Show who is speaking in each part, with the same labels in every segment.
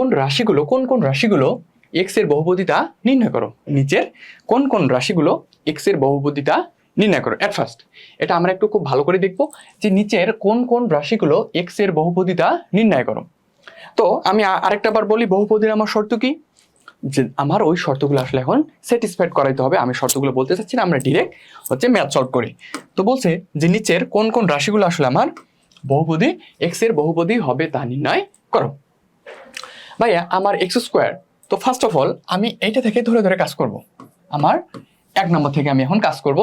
Speaker 1: কোন রাশিগুলো, কোন কোন রাশিগুলো এক্সের নির্ণয় করো? নিচের কোন কোন রাশিগুলো এক্সের নির্ণয় করো? অ্যাট ফার্স্ট এটা আমরা একটু খুব ভালো করে দেখব যে নিচের কোন কোন রাশিগুলো এক্সের নির্ণয় করো। তো আমি আরেকটা বার বলি, বহুপদীর আমার শর্ত কি? যে আমার ওই শর্তগুলো আসলে এখন স্যাটিসফাইড করাইতে হবে। আমি শর্তগুলো বলতে চাচ্ছি না, আমরা ডিরেক্ট হচ্ছে ম্যাথ সলভ করি। তো বলছে যে নিচের কোন কোন রাশিগুলো আসলে আমার বহুপদী এক্সের বহুপদী হবে তা নির্ণয় করো। ভাইয়া, আমার এক্স স্কোয়ার তো ফার্স্ট অফ অল আমি এইটা থেকে ধরে ধরে কাজ করব। আমার এক নম্বর থেকে আমি এখন কাজ করব।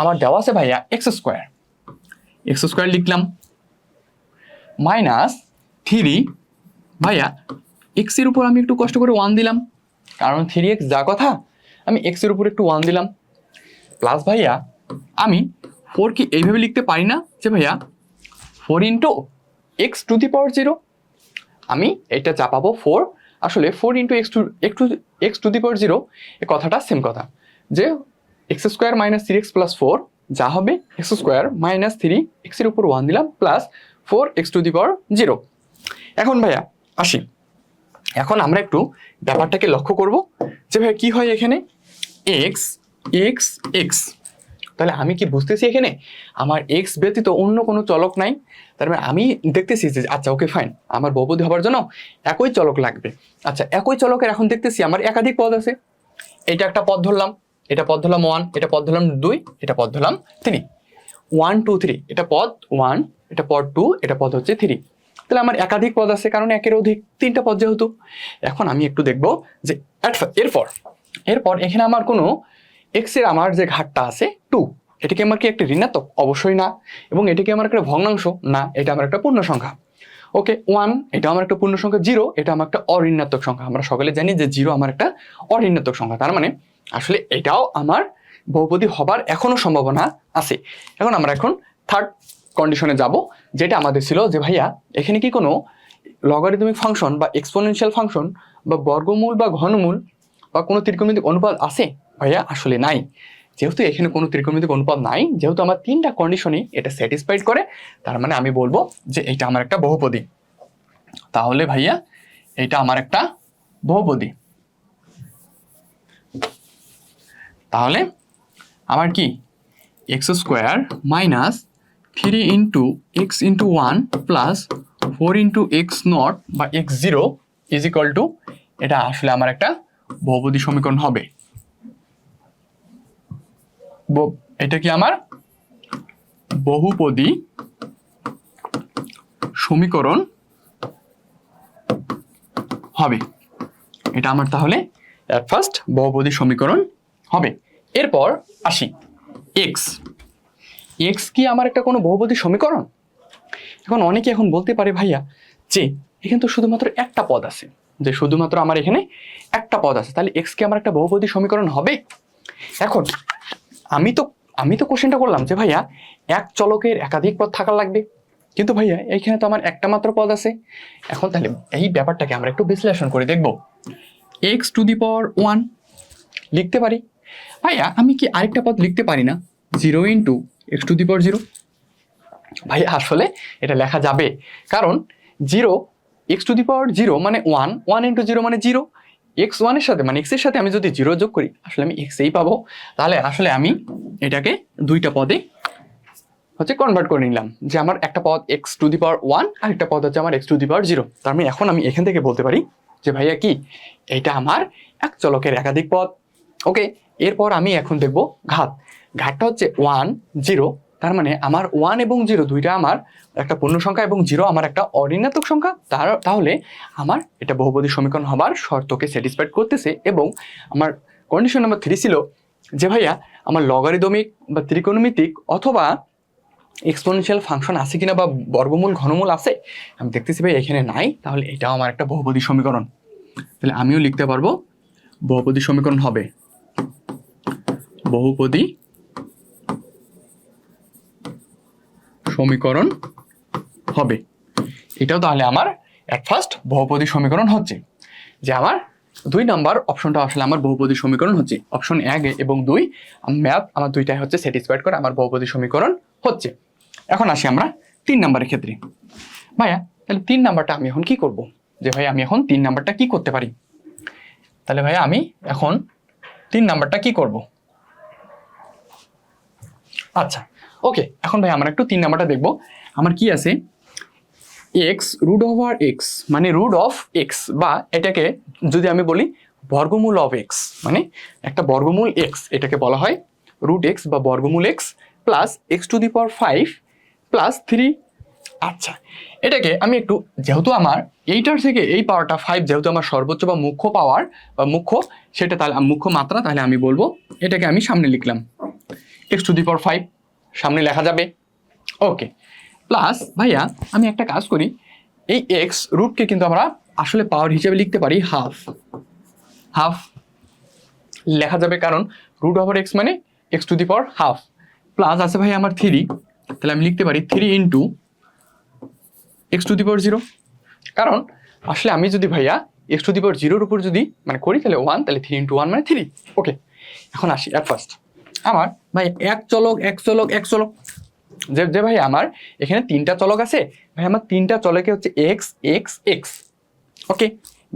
Speaker 1: আমার দেওয়া আছে ভাইয়া এক্স স্কোয়ার এক্স স্কোয়ার লিখলাম। মাইনাস থ্রি ভাইয়া এক্সের উপর আমি একটু কষ্ট করে ওয়ান দিলাম। কারণ থ্রি এক্স যা কথা, আমি এক্সের উপর একটু ওয়ান দিলাম। প্লাস ভাইয়া, আমি ফোর কি এইভাবে লিখতে পারি না যে ভাইয়া four into x to the power zero আমি এটা চাপাবো ফোর আসলে ফোর ইন্টু এক্স টু একটু x to the power zero এ কথাটা সেম কথা। যে x square minus three x plus four যা হবে এক্স স্কোয়ার মাইনাস থ্রি এক্সের উপর ওয়ান দিলাম plus four x to the power zero এখন ভাইয়া, আসি। এখন আমরা একটু ব্যাপারটাকে লক্ষ্য করব যে ভাইয়া কি হয় এখানে? এক্স এক্স এক্স তাহলে আমি কি বুঝতেছি এখানে? আমার এক্স ব্যতীত অন্য কোনো চলক নাই। তার মানে আমি দেখতেছি যে আচ্ছা ওকে ফাইন আমার বহুপদী হবার জন্য একই চলক লাগবে। আচ্ছা একই চলকের এখন দেখতেছি আমার একাধিক পদ আছে। এটা একটা পদ ধরলাম, এটা পদ ধরলাম ওয়ান এটা পদ ধরলাম দুই, এটা পদ ধরলাম থ্রি ওয়ান টু থ্রি এটা পদ ওয়ান এটা পদ টু এটা পদ হচ্ছে থ্রি তাহলে আমার একাধিক পদ আছে, কারণ একের অধিক তিনটা পদ যেহেতু। এখন আমি একটু দেখব যে এরপর এরপর এখানে আমার কোনো এক্সের আমার যে ঘাটটা আছে টু, এটাকে আমার কি একটা ঋণাত্মক? অবশ্যই না। এবং এটাকে আমার একটা ভগ্নাংশ? না, এটা আমার একটা পূর্ণ সংখ্যা। ওকে ওয়ান এটা আমার একটা পূর্ণ সংখ্যা। জিরো এটা আমার একটা অঋণাত্মক সংখ্যা। আমরা সকলে জানি যে জিরো আমার একটা অঋণাত্মক সংখ্যা। তার মানে আসলে এটাও আমার বহুপদী হবার এখনও সম্ভাবনা আছে। এখন আমরা এখন থার্ড কন্ডিশনে যাব, যেটা আমাদের ছিল যে, ভাইয়া, এখানে কি কোনো লগারিদমিক ফাংশন বা এক্সপোনেনশিয়াল ফাংশন বা বর্গমূল বা ঘনমূল বা কোনো ত্রিকোণমিতিক অনুপাত আছে? ভাইয়া, আসলে নাই। যেহেতু এখানে কোনো ত্রিকোণমিতিক অনুপাত নাই, যেহেতু আমার তিনটা কন্ডিশনই এটা স্যাটিসফাইড করে, তার মানে আমি বলব যে এটা আমার একটা বহুপদী। তাহলে ভাইয়া, এটা আমার একটা বহুপদী। তাহলে আমার কি? X square minus three into x into one plus four into x not বা x zero is equal to এটা আসলে আমার একটা বহুপদী সমীকরণ হবে। এটা কি আমার? বহুপদী সমীকরণ হবে। এটা আমার তাহলে ফার্স্ট বহুপদী সমীকরণ হবে। এরপর আসি। এক্স এক্স কি আমার একটা কোনো বহুপদী সমীকরণ? এখন অনেকে এখন বলতে পারে, ভাইয়া, যে এখানে তো শুধুমাত্র একটা পদ আছে, যে শুধুমাত্র আমার এখানে একটা পদ আছে, তাহলে এক্স কি আমার একটা বহুপদী সমীকরণ হবে? এখন আমি তো আমি তো কোশ্চেনটা করলাম যে ভাইয়া, এক চলকের একাধিক পদ থাকার লাগবে। কিন্তু ভাইয়া, এইখানে তো আমার একটা মাত্র পদ আছে। এখন তাহলে এই ব্যাপারটাকে আমরা একটু বিশ্লেষণ করে দেখব। X to the power one লিখতে পারি। ভাইয়া, আমি কি আরেকটা পদ লিখতে পারি না? Zero into x to the power zero ভাই আসলে এটা লেখা যাবে। কারণ zero x to the power zero মানে ওয়ান ওয়ান ইন্টু জিরো মানে জিরো এক্স ওয়ানের সাথে মানে এক্সের সাথে আমি যদি জিরো যোগ করি, আসলে আমি এক্সেই পাবো। তাহলে আসলে আমি এটাকে দুইটা পদে হচ্ছে কনভার্ট করে নিলাম। যে আমার একটা পদ x to the power one আর একটা পদ হচ্ছে আমার x to the power zero তার মানে এখন আমি এখান থেকে বলতে পারি যে ভাইয়া কি, এটা আমার এক চলকের একাধিক পদ। ওকে এরপর আমি এখন দেখব ঘাত। ঘাতটা হচ্ছে ওয়ান জিরো তার মানে আমার ওয়ান এবং জিরো দুইটা আমার একটা পূর্ণ সংখ্যা এবং জিরো আমার একটা অঋণাত্মক সংখ্যা। তার তাহলে আমার এটা বহুপদী সমীকরণ হবার শর্তকে স্যাটিসফাইড করতেছে এবং আমার কন্ডিশন নাম্বার থ্রি ছিল যে ভাইয়া, আমার লগারিদমিক বা ত্রিকোণমিতিক অথবা এক্সপোনেনশিয়াল ফাংশন আছে কিনা বা বর্গমূল, ঘনমূল আছে? আমি দেখতেছি ভাই এখানে নাই, তাহলে এটাও আমার একটা বহুপদী সমীকরণ। তাহলে আমিও লিখতে পারব বহুপদী সমীকরণ হবে বহুপদী সমীকরণ হবে। এটাও তাহলে আমার এক ফার্স্ট বহুপদী সমীকরণ হচ্ছে। যে আমার দুই নাম্বার অপশনটা আসলে আমার বহুপদী সমীকরণ হচ্ছে। অপশন এক এবং দুই ম্যাথ আমার দুইটাই হচ্ছে স্যাটিসফাইড করে আমার বহুপদী সমীকরণ হচ্ছে। এখন আসি আমরা তিন নাম্বারের ক্ষেত্রে। ভাইয়া, তাহলে তিন নাম্বারটা আমি এখন কি করব? যে ভাই আমি এখন তিন নাম্বারটা কি করতে পারি? তাহলে ভাইয়া, আমি এখন তিন নাম্বারটা কি করব? আচ্ছা ওকে এখন ভাই আমরা একটু তিন নাম্বারটা দেখব। আমার কি আছে? এক্স রুট ওভার এক্স মানে রুট অফ এক্স বা এটাকে যদি আমি বলি বর্গমূল অফ এক্স মানে একটা বর্গমূল এক্স এটাকে বলা হয় রুট এক্স বা বর্গমূল x plus x to the power five plus three আচ্ছা এটাকে আমি একটু, যেহেতু আমার এইটার থেকে এই পাওয়ারটা ফাইভ যেহেতু আমার সর্বোচ্চ বা মুখ্য পাওয়ার বা মুখ্য, সেটা তাহলে, মুখ্য মাত্রা, তাহলে আমি বলব, এটাকে আমি সামনে লিখলাম। X to the power five সামনে লেখা যাবে। ওকে প্লাস ভাইয়া, আমি একটা কাজ করি। এই এক্স রুটকে কিন্তু আমরা আসলে পাওয়ার হিসেবে লিখতে পারি হাফ হাফ লেখা যাবে কারণ রুট ওভার এক্স মানে x to the power half plus আছে ভাই আমার থ্রি তাহলে আমি লিখতে পারি three into x to the power zero কারণ আসলে আমি যদি ভাইয়া এক্স টু দি পাওয়ার জিরোর উপর যদি মানে করি তাহলে ওয়ান তাহলে থ্রি ইন্টু ওয়ান মানে থ্রি ওকে এখন আসি অ্যাট ফার্স্ট আমার, ভাই, এক চলক এক চলক এক চলক। যে যে ভাই আমার, এখানে তিনটা চলক আছে। ভাই, আমার তিনটা চলকে হচ্ছে এক্স এক্স এক্স ওকে?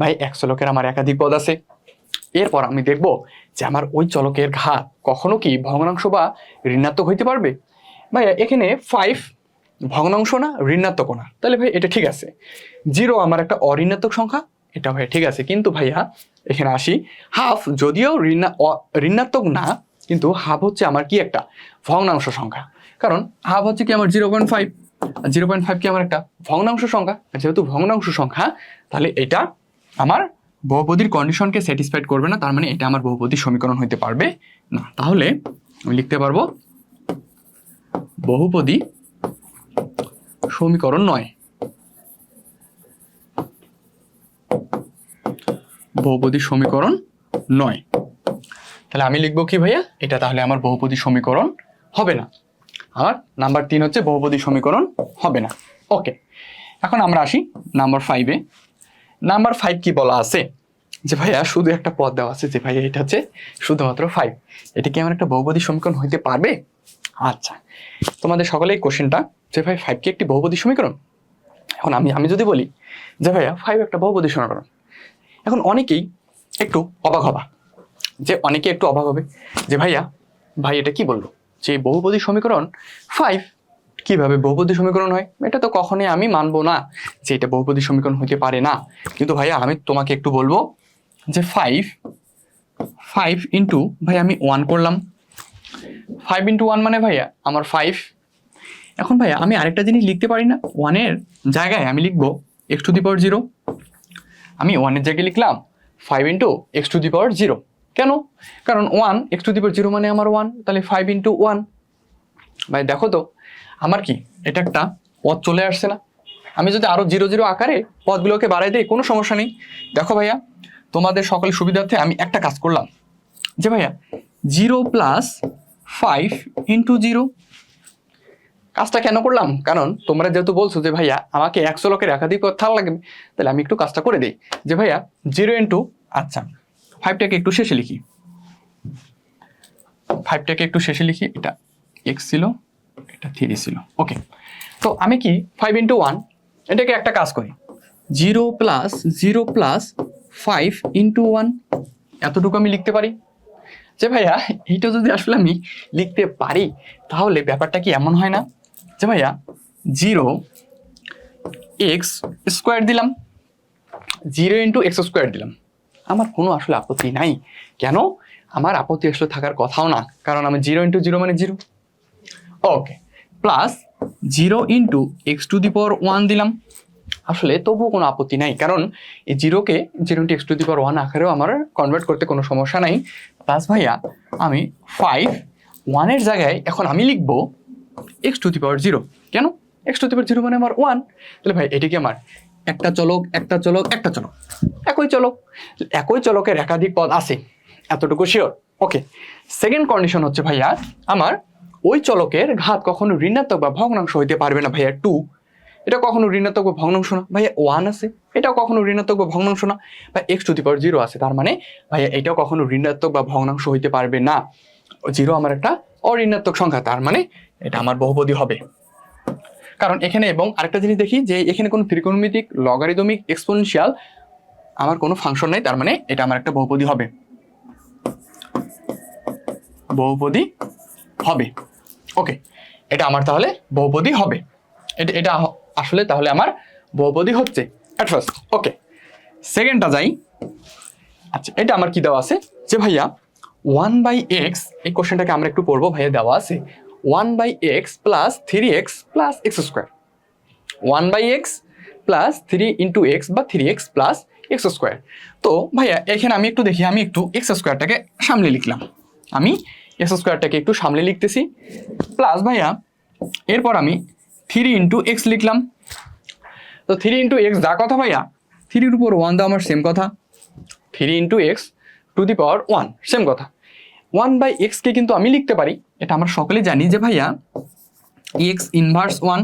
Speaker 1: ভাই, এক চলকের আমার একাধিক পদ আছে। এরপর আমি দেখব যে আমার ওই চলকের ঘাত কখনো কি ভগ্নাংশ বা ঋণাত্মক হইতে পারবে? ভাই, এখানে ফাইভ ভগ্নাংশ না, ঋণাত্মক না। তাহলে ভাই, এটা ঠিক আছে। জিরো আমার একটা অঋণাত্মক সংখ্যা এটা ভাই ঠিক আছে। কিন্তু ভাইয়া, এখানে আসি। হাফ যদিও ঋণাত্মক না কিন্তু হাফ হচ্ছে আমার কি একটা ভগ্নাংশ সংখ্যা। কারণ হাফ হচ্ছে কি আমার zero point five zero point five কি আমার একটা ভগ্নাংশ সংখ্যা? যেহেতু ভগ্নাংশ সংখ্যা, তাহলে এটা আমার বহুপদীর কন্ডিশনকে স্যাটিসফাইড করবে না, তার মানে এটা আমার বহুপদীর সমীকরণ হইতে পারবে না। তাহলে আমি লিখতে পারব, বহুপদী সমীকরণ নয়। বহুপদী সমীকরণ নয়। তাহলে আমি লিখব কি ভাইয়া? এটা তাহলে আমার বহুপদী সমীকরণ হবে না। আমার নাম্বার তিন হচ্ছে বহুপদী সমীকরণ হবে না। ওকে, এখন আমরা আসি নাম্বার ফাইভে নাম্বার ফাইভ কি বলা আছে? যে ভাইয়া, শুধু একটা পদ দেওয়া আছে যে ভাইয়া, এটা হচ্ছে শুধুমাত্র ফাইভ এটা কি আমার একটা বহুপদী সমীকরণ হইতে পারবে? আচ্ছা তোমাদের সকলেই কোশ্চেনটা যে ভাই ফাইভ কি একটি বহুপদী সমীকরণ? এখন আমি আমি যদি বলি, যে ভাইয়া ফাইভ একটা বহুপদী সমীকরণ। এখন অনেকেই একটু অবাক হবা। যে অনেকে একটু অবাক হবে যে, ভাইয়া, ভাই এটা কি বলল? যে বহুপদী সমীকরণ ফাইভ কীভাবে বহুপদী সমীকরণ হয়? এটা তো কখনোই আমি মানবো না যে এটা বহুপদী সমীকরণ হতে পারে না। কিন্তু ভাইয়া, আমি তোমাকে একটু বলব যে ফাইভ ফাইভ ইন্টু ভাই, আমি ওয়ান করলাম। ফাইভ ইন্টু ওয়ান মানে ভাইয়া, আমার ফাইভ এখন ভাইয়া, আমি আরেকটা জিনিস লিখতে পারি না? ওয়ানের জায়গায় আমি লিখব x to the power zero আমি ওয়ানের জায়গায় লিখলাম five into x to the power zero কেন? কারণ one x to the power zero মানে আমার ওয়ান তাহলে ফাইভ ইন্টু ওয়ান ভাই, দেখো তো, আমার কি, এটা একটা পথ চলে আসছে না। আমি যদি আরও জিরো জিরো আকারে পদগুলোকে বাড়াই দিই, কোনো সমস্যা নেই। দেখো ভাইয়া, তোমাদের সকলের সুবিধার্থে আমি একটা কাজ করলাম। যে ভাইয়া zero plus five into zero কাজটা কেন করলাম? কারণ তোমরা যেহেতু বলছো যে ভাইয়া, আমাকে একশো লোকের একাধিক থাকা লাগবে, তাহলে আমি একটু কাজটা করে দিই। যে ভাইয়া জিরো ইন্টু আচ্ছা। ফাইভটাকে একটু শেষে লিখি। ফাইভটাকে একটু শেষে লিখি, এটা এক্স ছিল, এটা থ্রি ছিল। ওকে তো আমি কি ফাইভ ইন্টু ওয়ান এটাকে একটা কাজ করি। Zero plus zero plus five into one এতটুকু আমি লিখতে পারি? যে ভাইয়া, এইটা যদি আসলে আমি লিখতে পারি, তাহলে ব্যাপারটা কি এমন হয় না? যে ভাইয়া জিরো এক্স স্কোয়ার দিলাম জিরো ইন্টু এক্স স্কোয়ার দিলাম। আমার কোনো আসলে আপত্তি নাই। কেন? আমার আপত্তি আসলে থাকার কথাও না। কারণ আমি জিরো ইন্টু জিরো মানে zero. Okay plus zero into x to the power one দিলাম। আসলে তবুও কোনো আপত্তি নাই। কারণ এই জিরোকে zero into x to the power one আকারেও আমার কনভার্ট করতে কোনো সমস্যা নাই। প্লাস ভাইয়া, আমি ফাইভ ওয়ানের জায়গায় এখন আমি লিখব x to the power zero কেন? X to the power zero মানে আমার ওয়ান তাহলে ভাই, এটি কি আমার? একটা চলক একটা চলক একটা চলক। একই চলক, একই চলকের একাধিক পদ আছে, এতটুকু শিওর ওকে সেকেন্ড কন্ডিশন হচ্ছে ভাইয়া, আমার ওই চলকের ঘাত কখনো ঋণাত্মক বা ভগ্নাংশ হইতে পারবে না ভাইয়া টু এটা কখনো ঋণাত্মক বা ভগ্নাংশ না। ভাইয়া ওয়ান আছে। এটাও কখনো ঋণাত্মক বা ভগ্নাংশ না। বা x to the power zero আছে। তার মানে ভাইয়া, এটাও কখনো ঋণাত্মক বা ভগ্নাংশ হইতে পারবে না। জিরো আমার একটা অঋণাত্মক সংখ্যা। তার মানে এটা আমার বহুপদী হবে। কারণ এখানে এবং আরেকটা জিনিস দেখি যে এখানে কোনো ত্রিকোণমিতিক লগারিদমিক এক্সপোনেনশিয়াল আমার কোনো ফাংশন নাই, তার মানে এটা আমার একটা বহুপদী হবে। বহুপদী হবে। ওকে এটা আমার তাহলে বহুপদী হবে। এটা এটা আসলে তাহলে আমার বহুপদী হচ্ছে অ্যাট ফার্স্ট ওকে সেকেন্ডটা যাই। আচ্ছা এটা আমার কি দেওয়া আছে? যে ভাইয়া ওয়ান বাই এক্স এই কোশ্চেনটাকে আমরা একটু পড়ব, ভাইয়া দেওয়া আছে। One by x plus three x plus x square. One by x plus three into x বা three x plus x square. তো ভাইয়া, এখানে আমি একটু দেখি, আমি একটু এক্স স্কোয়ারটাকে সামনে লিখলাম। আমি এক্স স্কোয়ারটাকে একটু সামনে লিখতেছি। প্লাস ভাইয়া, এরপর আমি থ্রি ইন্টু এক্স লিখলাম। তো থ্রি ইন্টু এক্স যা কথা ভাইয়া, থ্রির উপর ওয়ান দা আমার সেম কথা। Three into x to the power one, same কথা। ওয়ান বাই এক্সকে কিন্তু আমি লিখতে পারি। এটা আমরা সকলেই জানি যে ভাইয়া x inverse one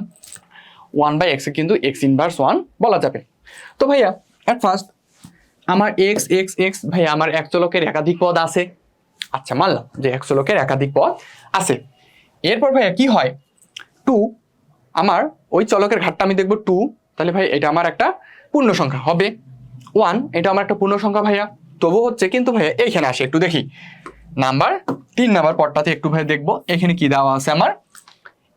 Speaker 1: one by এক্সে কিন্তু এক্স ইনভার্স ওয়ান বলা যাবে। তো ভাইয়া অ্যাট ফার্স্ট আমার এক্স এক্স এক্স ভাইয়া আমার এক চলকের একাধিক পদ আছে। আচ্ছা মানলাম যে এক চলকের একাধিক পদ আছে। এরপর ভাইয়া কি হয়? টু আমার ওই চলকের ঘাটটা আমি দেখব টু তাহলে ভাই এটা আমার একটা পূর্ণ সংখ্যা হবে। ওয়ান এটা আমার একটা পূর্ণ সংখ্যা ভাইয়া। তবু হচ্ছে কিন্তু ভাইয়া এইখানে আসে, একটু দেখি। নাম্বার, তিন নাম্বার পদটাতে একটু ভাই দেখব, এখানে কি দেওয়া আছে আমার?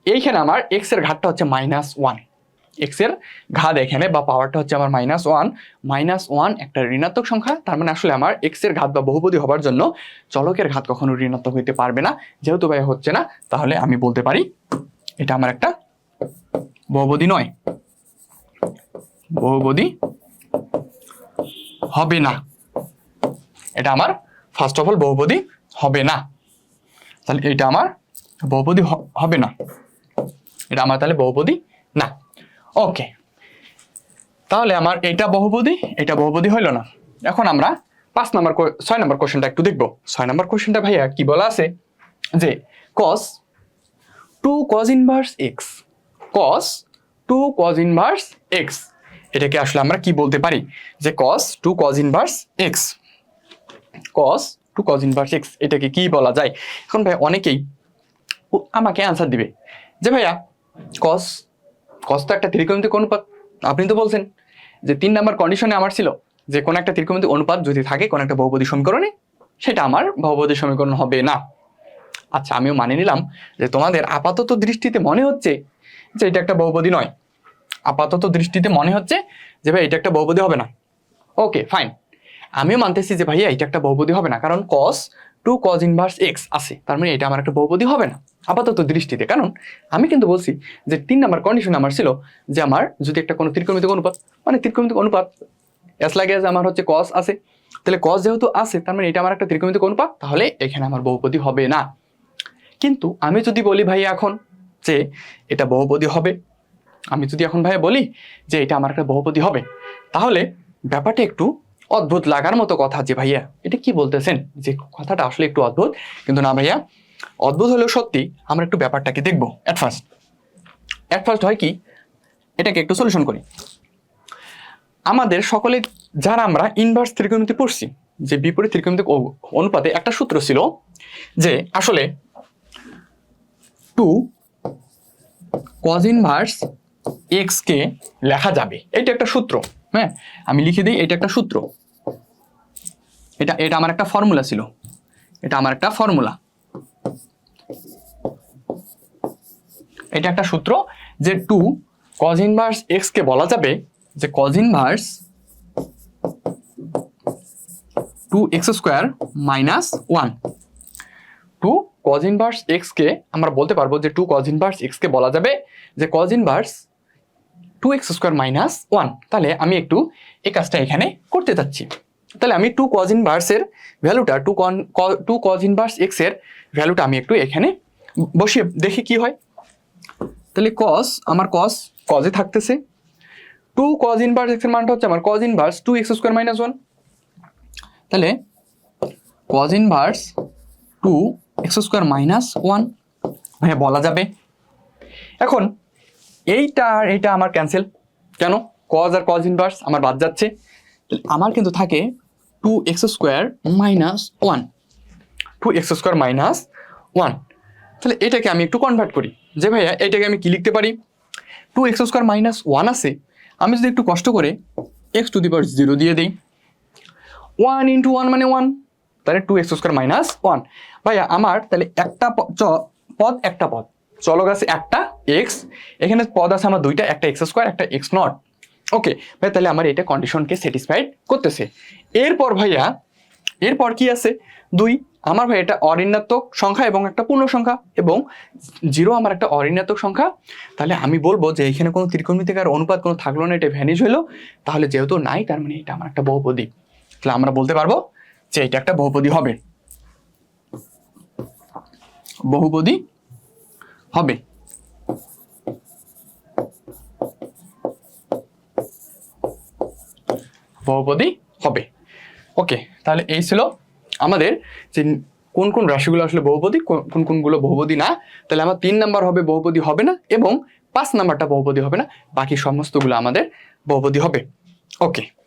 Speaker 1: এইখানে আমার এক্সের ঘাটটা হচ্ছে মাইনাস ওয়ান এক্সের ঘাত এখানে বা পাওয়ারটা হচ্ছে আমার মাইনাস ওয়ান মাইনাস ওয়ান একটা ঋণাত্মক সংখ্যা, তার মানে আসলে আমার এক্সের ঘাত বা বহুপদী হবার জন্য চলকের ঘাত কখনো ঋণাত্মক হইতে পারবে না। যেহেতু ভাই হচ্ছে না, তাহলে আমি বলতে পারি এটা আমার একটা বহুপদী নয়। বহুপদী হবে না। এটা আমার ফার্স্ট অফ অল বহুপদী হবে না। তাহলে এটা আমার বহুপদী হবে না। এটা আমার তাহলে বহুপদী না। ওকে তাহলে আমার এটা বহুপদী এটা বহুপদী হইল না। এখন আমরা পাঁচ নাম্বার ছয় নাম্বার কোশ্চেনটা একটু দেখব। ছয় নাম্বার কোশ্চেনটা ভাইয়া কি বলা আছে? যে cos two cos inverse x cos two cos inverse x এটাকে আসলে আমরা কি বলতে পারি? যে cos two cos inverse x cos two cos inverse x এটাকে কি বলা যায়? এখন ভাই অনেকেই আমাকে অ্যান্সার দিবে যে ভাইয়া কস কস তো একটা ত্রিকোণমিতিক অনুপাত। আপনি তো বলছেন যে তিন নাম্বার কন্ডিশনে আমার ছিল যে কোনো একটা ত্রিকোণমিতিক অনুপাত যদি থাকে কোনো একটা বহুপদী সমীকরণে, সেটা আমার বহুপদী সমীকরণ হবে না। আচ্ছা আমিও মানে নিলাম যে তোমাদের আপাতত দৃষ্টিতে মনে হচ্ছে যে এটা একটা বহুপদী নয়। আপাতত দৃষ্টিতে মনে হচ্ছে যে ভাই এটা একটা বহুপদী হবে না। ওকে ফাইন আমিও মানতেছি যে ভাইয়া এটা একটা বহুপদী হবে না, কারণ cos two cos inverse x আছে। তার মানে এটা আমার একটা বহুপদী হবে না। আপাতত দৃষ্টিতে, কারণ আমি কিন্তু বলছি যে তিন নাম্বার কন্ডিশন আমার ছিল যে আমার যদি একটা কোনো ত্রিকোণমিতিক অনুপাত মানে ত্রিকোণমিতিক অনুপাত এস লাগে আমার হচ্ছে কস আছে, তাহলে কস যেহেতু আছে, তার মানে এটা আমার একটা ত্রিকোণমিতিক অনুপাত, তাহলে এখানে আমার বহুপদী হবে না। কিন্তু আমি যদি বলি ভাই এখন যে এটা বহুপদী হবে, আমি যদি এখন ভাই বলি যে এটা আমার একটা বহুপদী হবে, তাহলে ব্যাপারটা একটু অদ্ভুত লাগার মতো কথা যে, ভাইয়া, এটা কি বলতেছেন? যে, কথাটা আসলে একটু অদ্ভুত। কিন্তু না, ভাইয়া, অদ্ভুত হলেও সত্যি আমরা একটু ব্যাপারটাকে দেখব অ্যাট ফার্স্ট অ্যাট ফার্স্ট হয় কি, এটাকে একটু সলিউশন করি। আমাদের সকলে, যারা আমরা ইনভার্স ত্রিকোণমিতি পড়ছি, যে বিপরীত ত্রিকোণমিতিক অনুপাতে একটা সূত্র ছিল যে, আসলে টু কজ ইনভার্স এক্স কে লেখা যাবে। এটা একটা সূত্র হ্যাঁ? আমি লিখে দিই এটা একটা সূত্র। এটা এটা আমার একটা ফর্মুলা ছিল। এটা আমার একটা ফর্মুলা এটা একটা সূত্র যে টু কজ ইনভার্স এক্স কে বলা যাবে যে cos inverse two x square minus one two cos inverse x কে আমরা বলতে পারব যে টু কজ ইনভার্স এক্স কে বলা যাবে যে cos inverse two x square minus one তাহলে আমি একটু এই কাজটা এখানে করতে চাচ্ছি। তাহলে আমি টু কজ ইনভার্সের ভ্যালুটা টু কন টু কজ ইনভার্স এক্সের ভ্যালুটা আমি একটু এখানে বসিয়ে দেখি কি হয়। তাহলে কস আমার কস কজে থাকতেছে। টু কজ ইনভার্স এক্সের মানটা হচ্ছে আমার cos inverse two x square minus one তাহলে cos inverse two x square minus one হ্যাঁ বলা যাবে। এখন এইটা আর এইটা আমার ক্যান্সেল কেন? কজ আর কজ ইনভার্স আমার বাদ যাচ্ছে। আমার কিন্তু থাকে two x square minus one two x square minus one তাহলে এটাকে আমি একটু কনভার্ট করি। যে ভাইয়া, এটাকে আমি কি লিখতে পারি? Two x square minus one আছে। আমি যদি একটু কষ্ট করে x to the power zero দিয়ে দিই। ওয়ান ইন্টু ওয়ান মানে ওয়ান তাহলে two x square minus one ভাইয়া, আমার তাহলে একটা পদ একটা পদ। চলক আছে একটা এক্স এখানে পদ আছে আমার দুইটা, একটা এক্স স্কোয়ার একটা এক্স নট ওকে ভাই, তাহলে আমার এটা কন্ডিশনকে স্যাটিসফাইড করতেছে। এরপর ভাইয়া, এরপর কি আছে? দুই, আমার ভাই এটা অঋণাত্মক সংখ্যা এবং একটা পূর্ণ সংখ্যা এবং জিরো আমার একটা অঋণাত্মক সংখ্যা। তাহলে আমি বলব যে এখানে কোনো ত্রিকোণমিতিকার অনুপাত কোনো থাকল না, এটা ভ্যানিজ হলো তাহলে যেহেতু নাই, তার মানে এটা আমার একটা বহুপদী। তাহলে আমরা বলতে পারব যে এটা একটা বহুপদী হবে। বহুপদী হবে। বহুপদী হবে। ওকে তাহলে এই ছিল আমাদের যে কোন কোন রাশিগুলো আসলে বহুপদী, কোন- কোন কোনগুলো বহুপদী না, তাহলে আমার তিন নাম্বার হবে বহুপদী হবে না এবং পাঁচ নাম্বারটা বহুপদী হবে না, বাকি সমস্তগুলো আমাদের বহুপদী হবে। ওকে